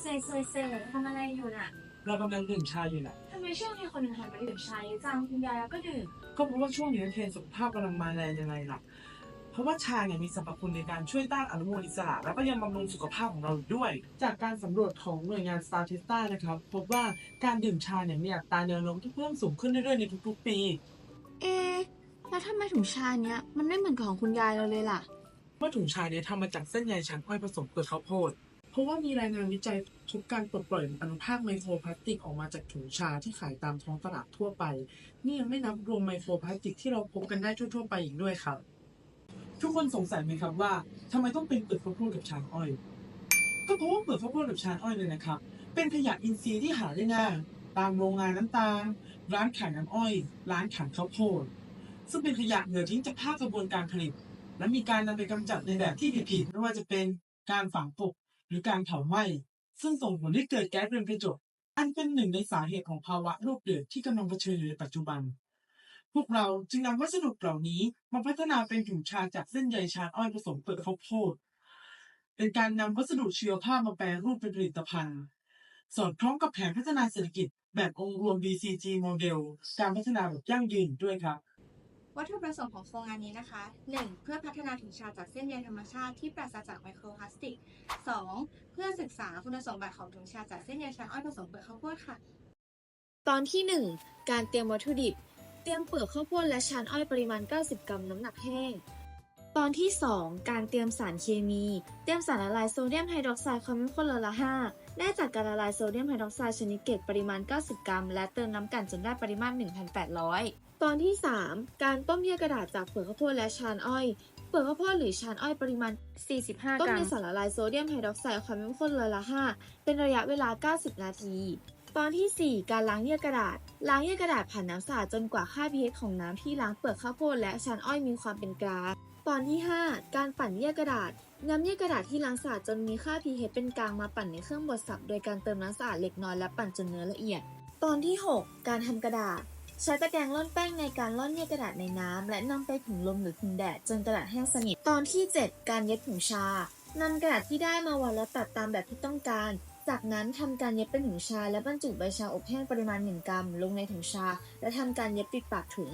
เซ่เซ่เซ่ทำอะไรอยู่น่ะ เรากำลังดื่มชาอยู่นะทำไมช่วงนี้คนหันมาดื่มชาเยอะจังคุณยายก็ดื่ม ก็เพราะว่าช่วงนี้เทรนด์สุขภาพกำลังมาแรงยังไงล่ะ เพราะว่าชาเนี่ยมีสรรพคุณในการช่วยต้านอนุมูลอิสระ แล้วก็ยังบำรุงสุขภาพของเราอีกด้วย จากการสำรวจของหน่วยงาน s t a t i s t a นะครับพบว่าการดื่มชาเนี่ยมีอัตราแนวโน้มที่เพิ่มสูงขึ้นเรื่อยๆในทุกๆ ปี เอ๊ะแล้วทำไมถุงชาเนี้ยมันไม่เหมือนกับของคุณยายเราเลยล่ะ ว่าถุงชาเนี่ยทำมาจากเส้นใยชั้นอ้อยผสมเปลือกข้าวโพดเพ ราะว่ามีรายงานวิจัยพบการปลดปล่อยอนุภาคไมโครพลาสติกออกมาจากถุงชาที่ขายตามท้องตลาดทั่วไป นี่ยังไม่นับรวมไมโครพลาสติกที่เราพบกันได้ทั่ว ๆ ไปอีกด้วยครับ ทุกคนสงสัยไหมครับว่าทำไมต้องเป็นเปลือกข้าวโพดกับชาอ้อย ก็เพราะว่าเปลือกข้าวโพดกับชาอ้อยเลยนะครับ เป็นขยะอินทรีย์ที่หาได้ง่ายตามโรงงานน้ำตาล ร้านขายน้ำอ้อย ร้านขายข้าวโพด ซึ่งเป็นขยะเหลือทิ้งจากภาคกระบวนการผลิต และมีการนำไปกำจัดในแบบที่ผิดๆไม่ว่าจะเป็นการฝังกลบ หรือการเผาไหม้ซึ่งส่งผลให้เกิดแก๊สเรือนกระจก อันเป็นหนึ่งในสาเหตุของภาวะโลกเดือดที่กำลังเผชิญอยู่ในปัจจุบัน พวกเราจึงนำวัสดุเหล่านี้มาพัฒนาเป็นถุงชาจากเส้นใยชาอ้อยผสมเปลือกข้าวโพดเป็นการนำวัสดุชีวภาพมาแปรรูปเป็นผลิตภัณฑ์ สอดคล้องกับแผนพัฒนาเศรษฐกิจแบบองค์รวม BCG โมเดล การพัฒนาแบบยั่งยืนด้วยครับ วัตถุประสงค์ของโครงงานนี้นะคะ 1. เพื่อพัฒนาถุงชาจากเส้นใยธรรมชาติที่ปราศจากไมโครพลาสติก 2. เพื่อศึกษาคุณสมบัติของถุงชาจากเส้นใยชาอ้อยผสมเปลือกข้าวโพดค่ะ ตอนที่ 1 การเตรียมวัตถุดิบ เตรียมเปลือกข้าวโพดและชานอ้อยปริมาณ 90 กรัมน้ำหนักแห้ง ตอนที่ 2 การเตรียมสารเคมี เตรียมสารละลายโซเดียมไฮดรอกไซด์ความเข้มข้นละละ 5 ได้จากการละลายโซเดียมไฮดรอกไซด์ชนิดเกรดปริมาณ 90 กรัม และเติมน้ำกันจนได้ปริมาณ 1,800 ตอนที่ 3 การต้มเยื่อกระดาษจากเปลือกข้าวโพดและชานอ้อยเปลือกข้าวโพดหรือชานอ้อยปริมาณ 45ต้กมรัในมสารละลายโซเดียมไฮดรอกไซด์ความเข้มข้นเลยละ 5 เป็นระยะเวลา 90 นาทีตอนทีสี่ 4 การล้างเยื่อกระดาษ ล้างเยื่อกระดาษผ่านน้ำสะอาดจนกว่าค่า pH ของน้ำที่ล้างเปลือกข้าวโพดและชานอ้อยมีความเป็นกลาง ตอนที่ 5 การปั่นเยื่อกระดาษนำเยื่อกระดาษที่ล้างสะอาดจนมีค่า pH เป็นกลางมาปั่นในเครื่องบดสับโดยการเติมน้ำสะอาดเล็กน้อยและปั่นจนเนื้อละเอียด ตอนที่ 6 การทำกระดาษ ใช้ตะแกรงร่อนแป้งในการร่อนเยื่อกระดาษในน้ำและนำไปผึ่งลมหรือผึ่งแดดจนกระดาษแห้งสนิท ตอนที่ 7 การเย็บถุงชานำกระดาษที่ได้มาวัดและตัดตามแบบที่ต้องการ จากนั้นทำการเย็บเป็นถุงชา และบรรจุใบชาอบแห้งปริมาณ 1 กรัม ลงในถุงชา และทำการเย็บปิดปากถุง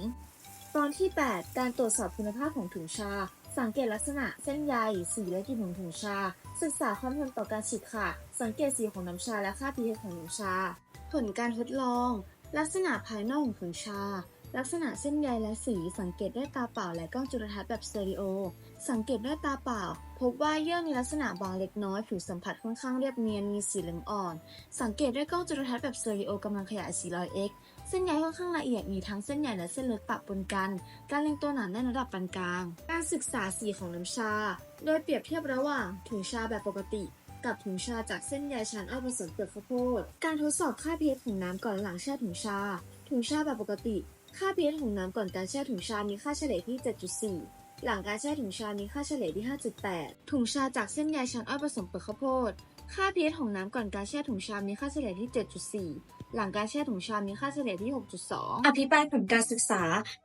ตอนที่ 8 การตรวจสอบคุณภาพของถุงชา สังเกตลักษณะเส้นใย สีและกลิ่นของถุงชา ศึกษาความทนต่อการฉีกขาด สังเกตสีของน้ำชาและค่า pH ของถุงชา ผลการทดลอง ลักษณะภายนอกของถุงชา ลักษณะเส้นใยและสีสังเกตด้วยตาเปล่าและกล้องจุลทรรศน์แบบสเตอริโอ สังเกตด้วยตาเปล่า พบว่าเยื่อมีลักษณะบางเล็กน้อย ผิวสัมผัสค่อนข้างเรียบเนียนมีสีเหลืองอ่อน สังเกตด้วยกล้องจุลทรรศน์แบบสเตอริโอกำลังขยาย 400x เส้นใยค่อนข้างละเอียดมีทั้งเส้นใหญ่และเส้นเล็กปะปนกัน การเรียงตัวหนาแน่นระดับปานกลาง การศึกษาสีของน้ำชา โดยเปรียบเทียบระหว่างถุงชาแบบปกติกับถุงชาจากเส้นใยชานอ้อยผสมเปลือกข้าวโพด การทดสอบค่า pH ของน้ำก่อนและหลังแช่ถุงชา ถุงชาแบบปกติ ค่า pH ของน้ำก่อนการแช่ถุงชา มีค่าเฉลี่ยที่ 7.4 หลังการแช่ถุงชา มีค่าเฉลี่ยที่ 5.8 ถุงชาจากเส้นใยชานอ้อยผสมเปลือกข้าวโพด ค่า pH ของน้ำก่อนการแช่ถุงชา มีค่าเฉลี่ยที่ 7.4 หลังการแช่ถุงชา มีค่าเฉลี่ยที่ 6.2 อภิปรายผลการศึกษา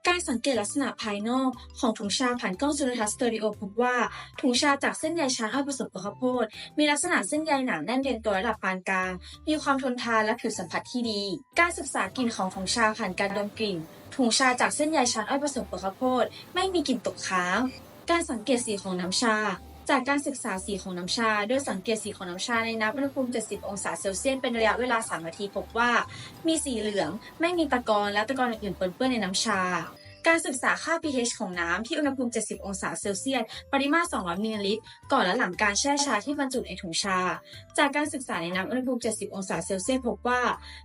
การสังเกตลักษณะภายนอกของถุงชาผ่านกล้องจุลทรรศน์สเตอริโอพบว่า ถุงชาจากเส้นใยชาอ้อยผสมกับข้าวโพด มีลักษณะเส้นใยหนาแน่นเรียงตัวระดับปานกลาง มีความทนทานและผิวสัมผัสที่ดี การศึกษากลิ่นของถุงชาผ่านการดมกลิ่น ถุงชาจากเส้นใยชาอ้อยผสมกับข้าวโพด ไม่มีกลิ่นตกค้าง การสังเกตสีของน้ำชา จากการศึกษาสีของน้ำชา โดยสังเกตสีของน้ำชาในน้ำอุณหภูมิ 70 องศาเซลเซียสเป็นระยะเวลา 3 นาทีพบว่า มีสีเหลือง ไม่มีตะกอนและตะกอนอื่นๆปนเปื้อนในน้ำชา การศึกษาค่า pH ของน้ำที่อุณหภูมิ 70 องศาเซลเซียส ปริมาตร 200 มิลลิลิตร ก่อนและหลังการแช่ชาที่บรรจุในถุงชา จากการศึกษาในน้ำอุณหภูมิ 70 องศาเซลเซียสพบว่า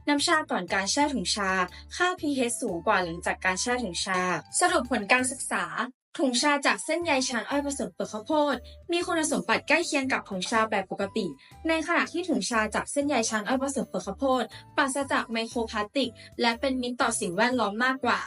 น้ำชาก่อนการแช่ถุงชา ค่า pH สูงกว่าหลังจากการแช่ถุงชา สรุปผลการศึกษาถุงชาจากเส้นใยชานอ้อยผสมเปลือกข้าวโพด มีคุณสมบัติใกล้เคียงกับถุงชาแบบปกติ ในขณะที่ถุงชาจากเส้นใยชานอ้อยผสมเปลือกข้าวโพดปราศจากไมโครพลาสติก และเป็นมิตรต่อสิ่งแวดล้อมมากกว่า